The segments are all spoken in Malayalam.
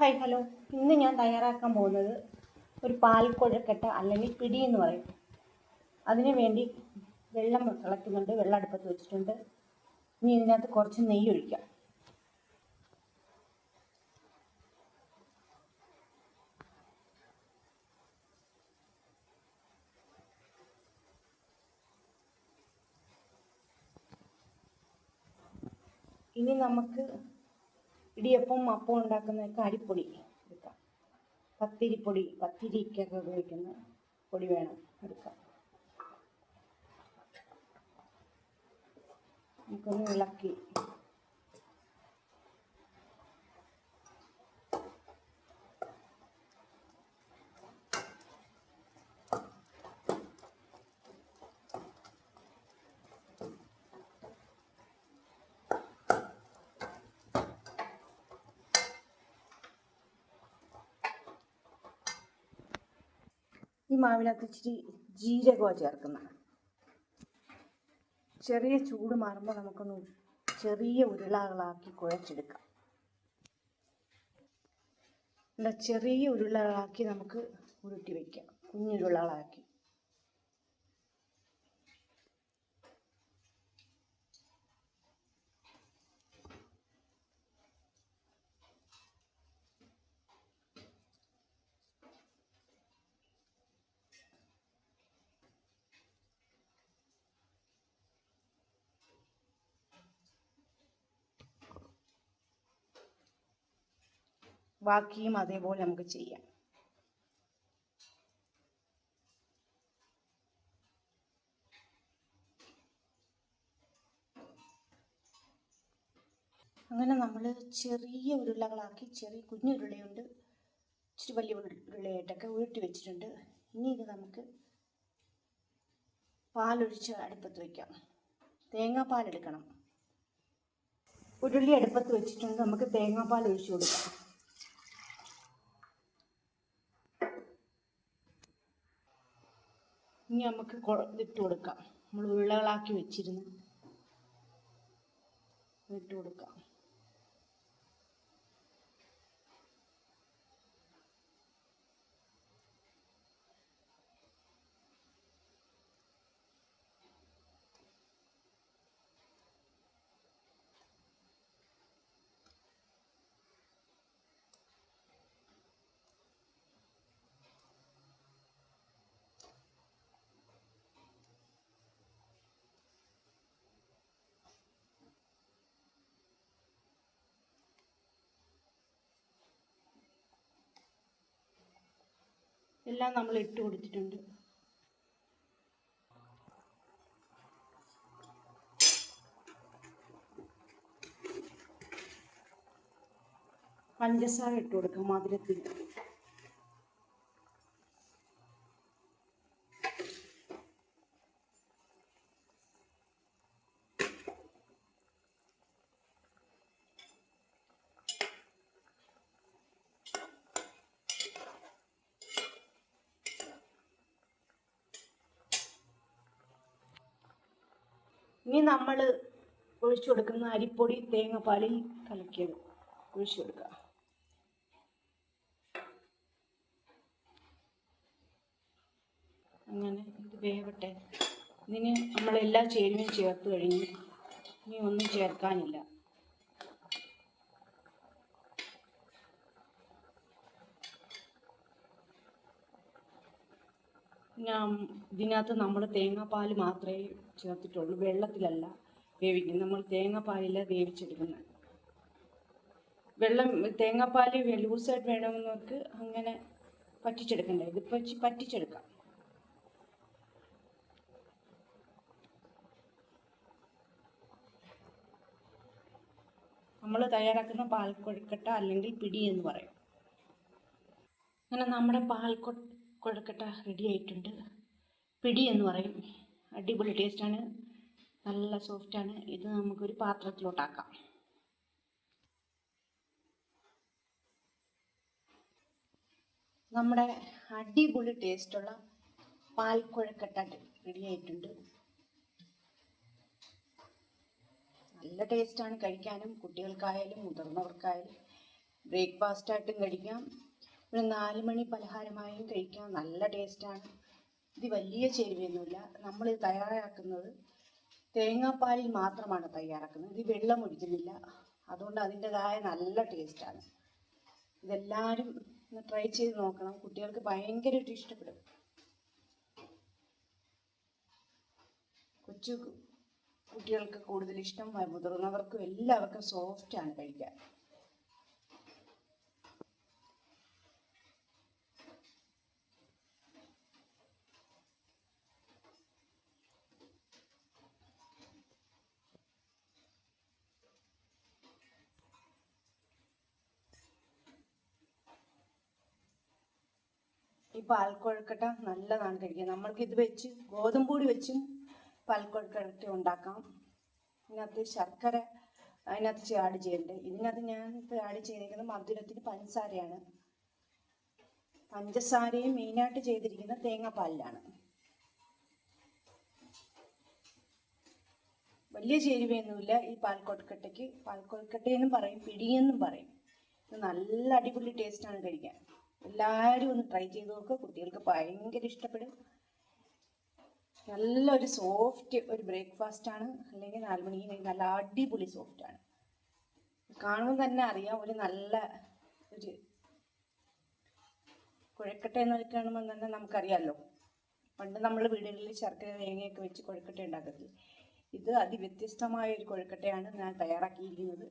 Hi hello. ഇന്ന് ഞാൻ തയ്യാറാക്കാൻ പോകുന്നത് ഒരു പാൽക്കുഴക്കട്ട അല്ലെങ്കിൽ പിടി എന്ന് പറയും. അതിനു വേണ്ടി വെള്ളം തിളയ്ക്കുന്നുണ്ട് വെള്ളം അടുപ്പത്ത് വെച്ചിട്ടുണ്ട്. ഇനി ഇതിനകത്ത് കുറച്ച് നെയ്യ് ഒഴിക്കാം. ഇനി നമുക്ക് ഇടിയപ്പം അപ്പം ഉണ്ടാക്കുന്നതൊക്കെ അരിപ്പൊടി എടുക്കാം. പത്തിരിപ്പൊടി പത്തിരിക്കൊക്കെ ഉപയോഗിക്കുന്ന പൊടി വേണം എടുക്കാം നമുക്കൊന്ന് ഇളക്കി ഈ മാവിനകത്ത് ഇച്ചിരി ജീരകമാണ് ചേർക്കുന്നത്. ചെറിയ ചൂട് മാറുമ്പോൾ നമുക്കൊന്ന് ചെറിയ ഉരുളകളാക്കി കുഴച്ചെടുക്കാം. എന്താ ചെറിയ ഉരുളകളാക്കി നമുക്ക് ഉരുട്ടി വയ്ക്കാം കുഞ്ഞുരുളകളാക്കി. ബാക്കിയും അതേപോലെ നമുക്ക് ചെയ്യാം. അങ്ങനെ നമ്മൾ ചെറിയ ഉരുളകളാക്കി ചെറിയ കുഞ്ഞു ഉരുളയുണ്ട് ഇച്ചിരി വലിയ ഉരുള- ഉരുളയായിട്ടൊക്കെ ഉരുട്ടി വെച്ചിട്ടുണ്ട്. ഇനി ഇത് നമുക്ക് പാലൊഴിച്ച് അടുപ്പത്ത് വയ്ക്കാം തേങ്ങാപ്പാൽ എടുക്കണം. ഉരുളി അടുപ്പത്ത് വെച്ചിട്ടുണ്ട്. നമുക്ക് തേങ്ങാപ്പാൽ ഒഴിച്ചു കൊടുക്കാം. ഇനി നമുക്ക് ഇട്ട് കൊടുക്കാം. നമ്മൾ ഉരുളകളാക്കി വെച്ചിരുന്നു ഇട്ട് കൊടുക്കാം. എല്ലാം നമ്മൾ ഇട്ട് കൊടുത്തിട്ടുണ്ട്. പഞ്ചസാര ഇട്ട് കൊടുക്കാം മധുരത്തിന് ഇനി നമ്മൾ ഒഴിച്ചു കൊടുക്കുന്ന അരിപ്പൊടി തേങ്ങാപ്പാലിൽ കലക്കിയത്. ഒഴിച്ചു കൊടുക്കുക. അങ്ങനെ ഇത് വേവട്ടെ. ഇതിന് നമ്മളെല്ലാ ചേരുവയും ചേർത്ത് കഴിഞ്ഞു. ഇനി ഒന്നും ചേർക്കാനില്ല. ഇതിനകത്ത് നമ്മൾ തേങ്ങാപ്പാൽ മാത്രമേ ചേർത്തിട്ടുള്ളൂ. വെള്ളത്തിലല്ല വേവിക്കുന്നത്. നമ്മൾ തേങ്ങാപ്പാലില വേവിച്ചെടുക്കുന്നത്. വെള്ളം തേങ്ങാപ്പാൽ ലൂസായിട്ട് വേണമെന്നവർക്ക് അങ്ങനെ പറ്റിച്ചെടുക്കണ്ടേ. ഇതിപ്പോൾ പറ്റിച്ചെടുക്കാം. നമ്മൾ തയ്യാറാക്കുന്ന പാൽക്കൊഴുക്കട്ട അല്ലെങ്കിൽ പിടി എന്ന് പറയും. അങ്ങനെ നമ്മുടെ പാൽ കൊ- കൊഴുക്കട്ട റെഡി ആയിട്ടുണ്ട്. പിടി എന്ന് പറയും. അടിപൊളി ടേസ്റ്റാണ് നല്ല സോഫ്റ്റാണ് ഇത് നമുക്കൊരു പാത്രത്തിലോട്ടാക്കാം നമ്മുടെ അടിപൊളി ടേസ്റ്റുള്ള പാൽ കൊഴുക്കട്ട റെഡി ആയിട്ടുണ്ട്. നല്ല ടേസ്റ്റാണ് കഴിക്കാനും. കുട്ടികൾക്കായാലും മുതിർന്നവർക്കായാലും ബ്രേക്ക്ഫാസ്റ്റായിട്ടും കഴിക്കാം. ഒരു നാല് മണി പലഹാരമായും കഴിക്കാൻ നല്ല ടേസ്റ്റാണ് ഇത് വലിയ ചേരുവയൊന്നുമില്ല. നമ്മൾ ഇത് തയ്യാറാക്കുന്നത് തേങ്ങാപ്പാലിൽ മാത്രമാണ് തയ്യാറാക്കുന്നത്. ഇത് വെള്ളം ഒഴിക്കുന്നില്ല. അതുകൊണ്ട് അതിന്റെതായ നല്ല ടേസ്റ്റാണ് ഇതെല്ലാവരും ഒന്ന് ട്രൈ ചെയ്ത് നോക്കണം. കുട്ടികൾക്ക് ഭയങ്കരമായിട്ട് ഇഷ്ടപ്പെടും. കൊച്ചു കുട്ടികൾക്ക് കൂടുതൽ ഇഷ്ടം മുതിർന്നവർക്കും എല്ലാവർക്കും സോഫ്റ്റാണ് കഴിക്കാൻ. ഈ പാൽക്കൊഴക്കട്ട നല്ലതാണ് കഴിക്കാൻ. നമ്മൾക്ക് ഇത് വെച്ച് ഗോതമ്പ് പൊടി വെച്ചും പാൽക്കൊഴക്കട്ട ഉണ്ടാക്കാം. ഇതിനകത്ത് ശർക്കര അതിനകത്ത് ആഡ് ചെയ്യേണ്ടത് ഇതിനകത്ത് ഞാൻ ഇപ്പോൾ ആഡ് ചെയ്തിരിക്കുന്നത് മധുരത്തിന് പഞ്ചസാരയാണ്. പഞ്ചസാരയും മെയിനായിട്ട് ചെയ്തിരിക്കുന്ന തേങ്ങാപ്പാലിലാണ്. വലിയ ചേരുവയൊന്നുമില്ല ഈ പാൽക്കൊഴക്കട്ടയ്ക്ക്. പാൽക്കൊഴക്കട്ടയെന്നും പറയും പിടിയെന്നും പറയും. ഇത് നല്ല അടിപൊളി ടേസ്റ്റാണ് കഴിക്കാൻ. എല്ലാവരും ഒന്ന് ട്രൈ ചെയ്ത് നോക്കുക കുട്ടികൾക്ക് ഭയങ്കര ഇഷ്ടപ്പെടും. നല്ലൊരു സോഫ്റ്റ് ഒരു ബ്രേക്ക്ഫാസ്റ്റ് ആണ്. അല്ലെങ്കിൽ നാല് മണിക്ക് നല്ല അടിപൊളി സോഫ്റ്റ് ആണ്. കാണുമ്പോൾ തന്നെ അറിയാം ഒരു നല്ല ഒരു കുഴക്കട്ട എന്ന് കാണുമ്പോൾ തന്നെ നമുക്കറിയാമല്ലോ പണ്ട് നമ്മൾ വീടുകളിൽ ശർക്കര തേങ്ങയൊക്കെ വെച്ച് കുഴക്കട്ട ഉണ്ടാക്കത്തില്ല? ഇത് അതിവ്യത്യസ്തമായ ഒരു കുഴക്കട്ടയാണ് ഞാൻ തയ്യാറാക്കിയിരിക്കുന്നത്.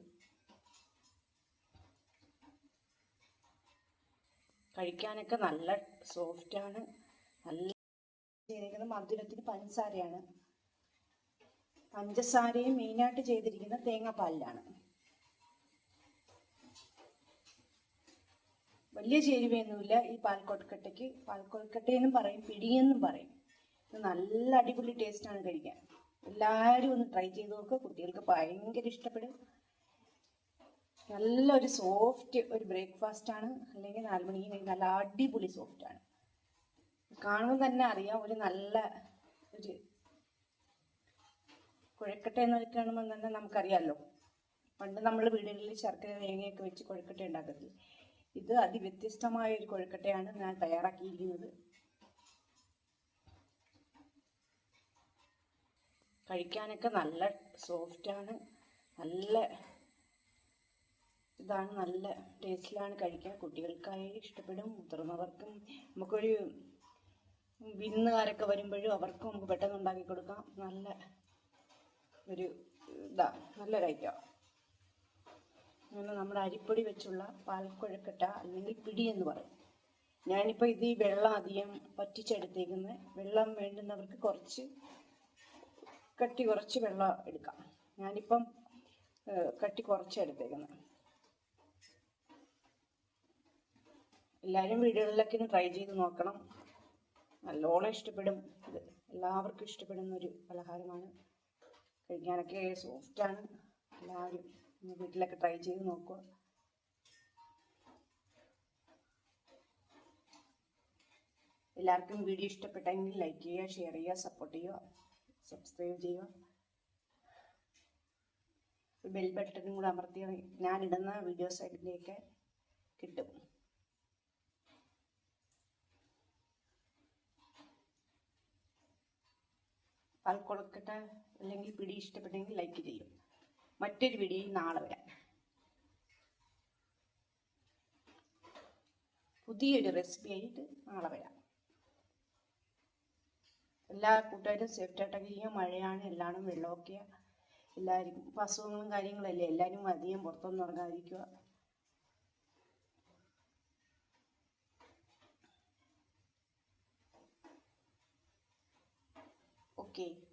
കഴിക്കാനൊക്കെ നല്ല സോഫ്റ്റാണ് നല്ല ചെയ്തിരിക്കുന്നത് മധുരത്തിന് പഞ്ചസാരയാണ്. പഞ്ചസാരയും മെയിനായിട്ട് ചെയ്തിരിക്കുന്ന തേങ്ങാപ്പാലിലാണ്. വലിയ ചേരുവയൊന്നുമില്ല. ഈ പാൽക്കൊഴുക്കട്ടയ്ക്ക് പാൽക്കൊഴുക്കട്ടയെന്നും പറയും പിടിയെന്നും പറയും. ഇത് നല്ല അടിപൊളി ടേസ്റ്റാണ് കഴിക്കാൻ. എല്ലാവരും ഒന്ന് ട്രൈ ചെയ്ത് നോക്കുക കുട്ടികൾക്ക് ഭയങ്കര ഇഷ്ടപ്പെടും. നല്ലൊരു സോഫ്റ്റ് ഒരു ബ്രേക്ക്ഫാസ്റ്റ് ആണ്. അല്ലെങ്കിൽ നാല് മണിക്ക് നല്ല അടിപൊളി സോഫ്റ്റ് ആണ്. കാണുമ്പോൾ തന്നെ അറിയാം ഒരു നല്ല ഒരു കുഴക്കട്ട എന്ന് കാണുമ്പോൾ തന്നെ നമുക്കറിയാമല്ലോ പണ്ട് നമ്മൾ വീടുകളിൽ ശർക്കര തേങ്ങയൊക്കെ വെച്ച് കുഴക്കട്ട ഉണ്ടാക്കത്തില്ല? ഇത് അതിവ്യത്യസ്തമായ ഒരു കുഴക്കട്ടയാണ് ഞാൻ തയ്യാറാക്കിയിരിക്കുന്നത്. കഴിക്കാനൊക്കെ നല്ല സോഫ്റ്റാണ് നല്ല ഇതാണ് നല്ല ടേസ്റ്റിലാണ് കഴിക്കാൻ കുട്ടികൾക്കായി ഇഷ്ടപ്പെടും മുതിർന്നവർക്കും നമുക്കൊരു വിരുന്നുകാരൊക്കെ വരുമ്പോഴും അവർക്കും നമുക്ക് പെട്ടെന്ന് ഉണ്ടാക്കി കൊടുക്കാം. നല്ല ഒരു ഇതാ നല്ലൊരു ഐറ്റം. അങ്ങനെ നമ്മുടെ അരിപ്പൊടി വെച്ചുള്ള പാൽക്കുഴക്കട്ട അല്ലെങ്കിൽ പിടി എന്ന് പറയും. ഞാനിപ്പോൾ ഇത് ഈ വെള്ളം അധികം പറ്റിച്ചെടുത്തേക്കുന്നത് വെള്ളം വേണ്ടുന്നവർക്ക് കുറച്ച് കട്ടി കുറച്ച് വെള്ളം എടുക്കാം. ഞാനിപ്പം കട്ടി കുറച്ച് എല്ലാവരും വീടുകളിലൊക്കെ ഒന്ന് ട്രൈ ചെയ്ത് നോക്കണം. നല്ലോണം ഇഷ്ടപ്പെടും. ഇത് എല്ലാവർക്കും ഇഷ്ടപ്പെടുന്ന ഒരു പലഹാരമാണ്. കഴിക്കാനൊക്കെ സോഫ്റ്റാണ് എല്ലാവരും വീട്ടിലൊക്കെ ട്രൈ ചെയ്ത് നോക്കുക. എല്ലാവർക്കും വീഡിയോ ഇഷ്ടപ്പെട്ടെങ്കിൽ ലൈക്ക് ചെയ്യുക ഷെയർ ചെയ്യുക സപ്പോർട്ട് ചെയ്യുക സബ്സ്ക്രൈബ് ചെയ്യുക. ബെൽ ബട്ടണും കൂടെ അമർത്തിയാൽ ഞാനിടുന്ന വീഡിയോസ് അതിലേക്ക് കിട്ടും. പാൽക്കൊടുക്കട്ട അല്ലെങ്കിൽ പിടി ഇഷ്ടപ്പെട്ടെങ്കിൽ ലൈക്ക് ചെയ്യും. മറ്റൊരു വീഡിയോയിൽ നാളെ വരാം. പുതിയൊരു റെസിപ്പി ആയിട്ട് നാളെ വരാം. എല്ലാ കൂട്ടുകാരും സേഫ്റ്റായിട്ടൊക്കെ ചെയ്യുക മഴയാണ് എല്ലാവരും വെള്ളമൊക്കെയാണ് എല്ലാവരും അസുഖങ്ങളും കാര്യങ്ങളല്ലേ? എല്ലാവരും അധികം പുറത്തൊന്നും ഇറങ്ങാതിരിക്കുക. okay.